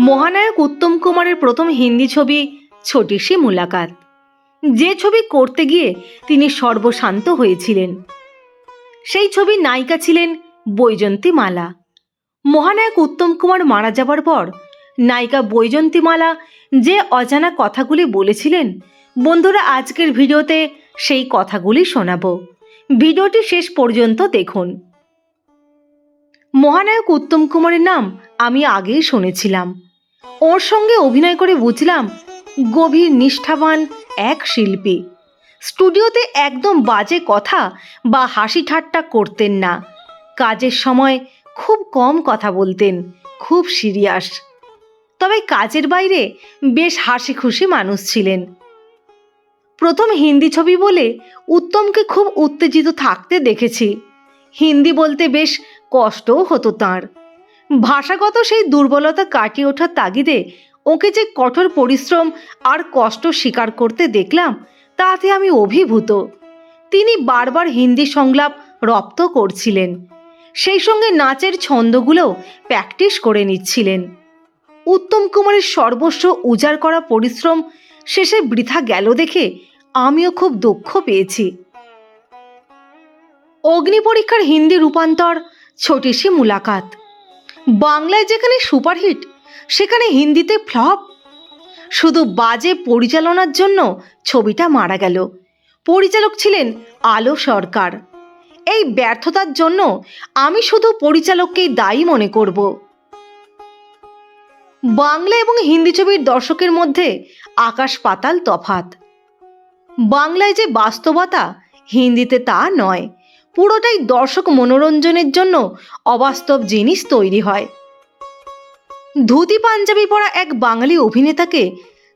মহানায়ক উত্তম কুমারের প্রথম হিন্দি ছবি ছোটিসি মুলাকাত। যে ছবি করতে গিয়ে তিনি সর্বশান্ত হয়েছিলেন। সেই ছবির নায়িকা ছিলেন বৈজন্তী মালা মহানায়ক উত্তম কুমার মারা যাবার পর নায়িকা বৈজন্তী মালা যে অজানা কথাগুলি বলেছিলেন, বন্ধুরা আজকের ভিডিওতে সেই কথাগুলি শোনাবো। ভিডিওটি শেষ পর্যন্ত দেখুন। মহানায়ক উত্তম কুমারের নাম আমি আগেই শুনেছিলাম। ওর সঙ্গে অভিনয় করে বুঝলাম গভীর নিষ্ঠাবান এক শিল্পী। স্টুডিওতে একদম বাজে কথা বা হাসি ঠাট্টা করতেন না। কাজের সময় খুব কম কথা বলতেন, খুব সিরিয়াস। তবে কাজের বাইরে বেশ হাসি খুশি মানুষ ছিলেন। প্রথম হিন্দি ছবি বলে উত্তমকে খুব উত্তেজিত থাকতে দেখেছি। হিন্দি বলতে বেশ কষ্টও হতো তাঁর। ভাষাগত সেই দুর্বলতা কাটিয়ে ওঠার তাগিদে ওকে যে কঠোর পরিশ্রম আর কষ্ট স্বীকার করতে দেখলাম, তাতে আমি অভিভূত। তিনি বারবার হিন্দি সংলাপ রপ্ত করছিলেন। সেই সঙ্গে নাচের ছন্দগুলোও প্র্যাকটিস করে নিচ্ছিলেন। উত্তম কুমারের সর্বস্ব উজাড় করা পরিশ্রম শেষে বৃথা গেল দেখে আমিও খুব দুঃখ পেয়েছি। অগ্নি পরীক্ষার হিন্দি রূপান্তর ছোটিসি মুলাকাত। বাংলায় যেখানে সুপারহিট, সেখানে হিন্দিতে ফ্লপ। শুধু বাজে পরিচালনার জন্য ছবিটা মারা গেল। পরিচালক ছিলেন আলো সরকার। এই ব্যর্থতার জন্য আমি শুধু পরিচালককেই দায়ী মনে করব। বাংলা এবং হিন্দি ছবির দর্শকের মধ্যে আকাশ পাতাল তফাত বাংলায় যে বাস্তবতা, হিন্দিতে তা নয়। পুরোটাই দর্শক মনোরঞ্জনের জন্য অবাস্তব জিনিস তৈরি হয়। ধুতি পাঞ্জাবি পরা এক বাঙালি অভিনেতাকে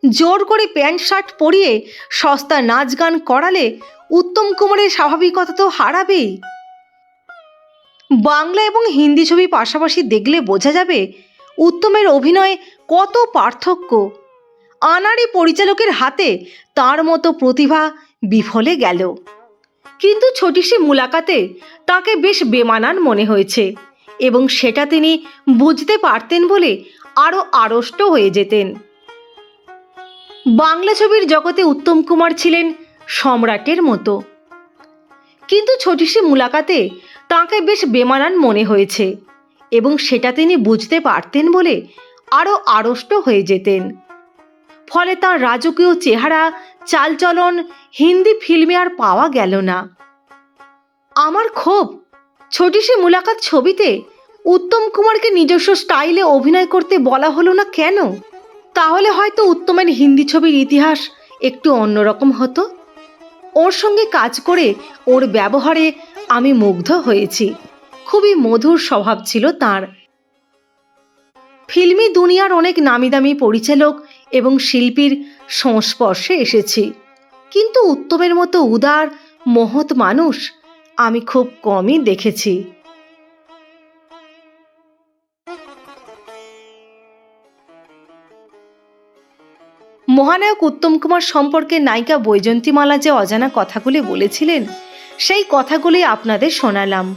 জোর করে প্যান্ট, শার্ট পরিয়ে সস্তা নাচ গান করালে উত্তম কুমারের স্বাভাবিকতা তো হারাবেই। বাংলা এবং হিন্দি ছবি পাশাপাশি দেখলে বোঝা যাবে উত্তমের অভিনয়ে কত পার্থক্য। আনাড়ি পরিচালকের হাতে তার মতো প্রতিভা বিফলে গেল। কিন্তু ছোটিসি মুলাকাতে তাকে বেশ বেমানান মনে হয়েছে এবং সেটা তিনি বুঝতে পারতেন বলে আরও আড়ষ্ট হয়ে যেতেন। বাংলা ছবির জগতে উত্তম কুমার ছিলেন সম্রাটের মতো। কিন্তু ছোটিসি মুলাকাতে তাকে বেশ বেমানান মনে হয়েছে এবং সেটা তিনি বুঝতে পারতেন বলে আরও আড়ষ্ট হয়ে যেতেন। ফলে তার রাজকীয় চেহারা, চালচলন, হিন্দি ফিল্মে আর পাওয়া গেল না। আমার ক্ষোভ ছোটিসি মুলাকাত ছবিতে উত্তম কুমারকে নিজস্ব স্টাইলে অভিনয় করতে বলা হলো না কেন? তাহলে হয়তো উত্তমের হিন্দি ছবির ইতিহাস একটু অন্যরকম হতো। ওর সঙ্গে কাজ করে, ওর ব্যবহারে আমি মুগ্ধ হয়েছি। খুবই মধুর স্বভাব ছিল তার। ফিল্মি দুনিয়ার অনেক নামি দামি পরিচালক এবং শিল্পীর সংস্পর্শে এসেছি। কিন্তু উত্তমের মতো উদার, মহৎ মানুষ আমি খুব কমই দেখেছি। মহানায়ক উত্তম কুমার সম্পর্কে নায়িকা বৈজন্তীমালা যে অজানা কথাগুলি বলেছিলেন, সেই কথাগুলি আপনাদের শোনালাম।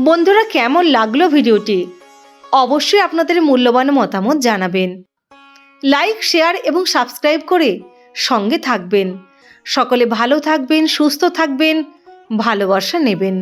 বন্ধুরা, কেমন লাগল ভিডিওটি? অবশ্যই আপনাদের মূল্যবান মতামত জানাবেন। লাইক শেয়ার এবং সাবস্ক্রাইব করে সঙ্গে থাকবেন। সকলে ভালো থাকবেন সুস্থ থাকবেন ভালোবাসা নেবেন।